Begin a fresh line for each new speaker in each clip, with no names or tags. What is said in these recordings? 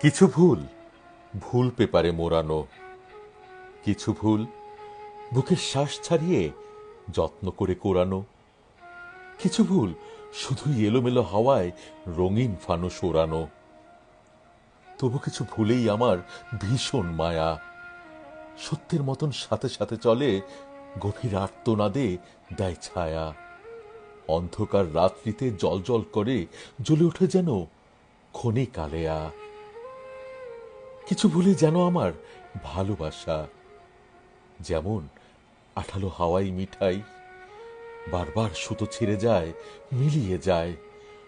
কিছু ভুল ভুল পেপারে মোড়ানো। কিছু ভুল বুকের শ্বাস ছাড়িয়ে যত্ন করে কোরানো। কিছু ভুল, শুধুই এলোমেলো হাওয়ায় রঙিন ফানুস ওড়ানো। তবু কিছু ভুলেই আমার ভীষণ মায়া। সত্যের মতন সাথে সাথে চলে, গভীর আর্তনাদে দেয় ছায়া। অন্ধকার রাত্রিতে জল জল করে, জ্বলে ওঠে যেন ক্ষণে কালেয়া কিছু ভুলে যেন আমার ভালোবাসা। যেমন আঠালো হাওয়াই মিঠাই, বারবার সুতো ছিঁড়ে যায়, মিলিয়ে যায়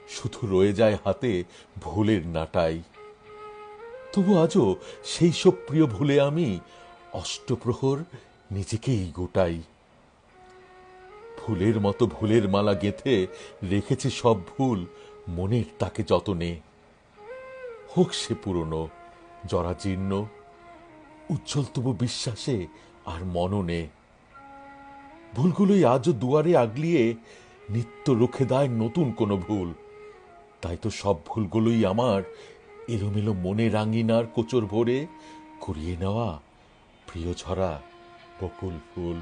শুধু রয়ে যায় হাতে ভুলের নাটাই। তবু আজও সেই সব প্রিয় ভুলে আমি অষ্টপ্রহর নিজেকেই গোটাই। ফুলের মতো ভুলের মালা গেথে রেখেছে সব ভুল মনের তাকে যতনে। হোক সে পুরনো। জরাজীর্ণ উজ্জ্বল তবু বিশ্বাসে আর মননে। ভুলগুলোই আজও দুয়ারে আগলিয়ে নিত্য রুখে দেয় নতুন কোনো ভুল। তাই তো সব ভুলগুলোই আমার এলোমেলো মনে রাঙিনার কোচর ভরে কুড়িয়ে নেওয়া প্রিয় ঝরা বকুল ফুল।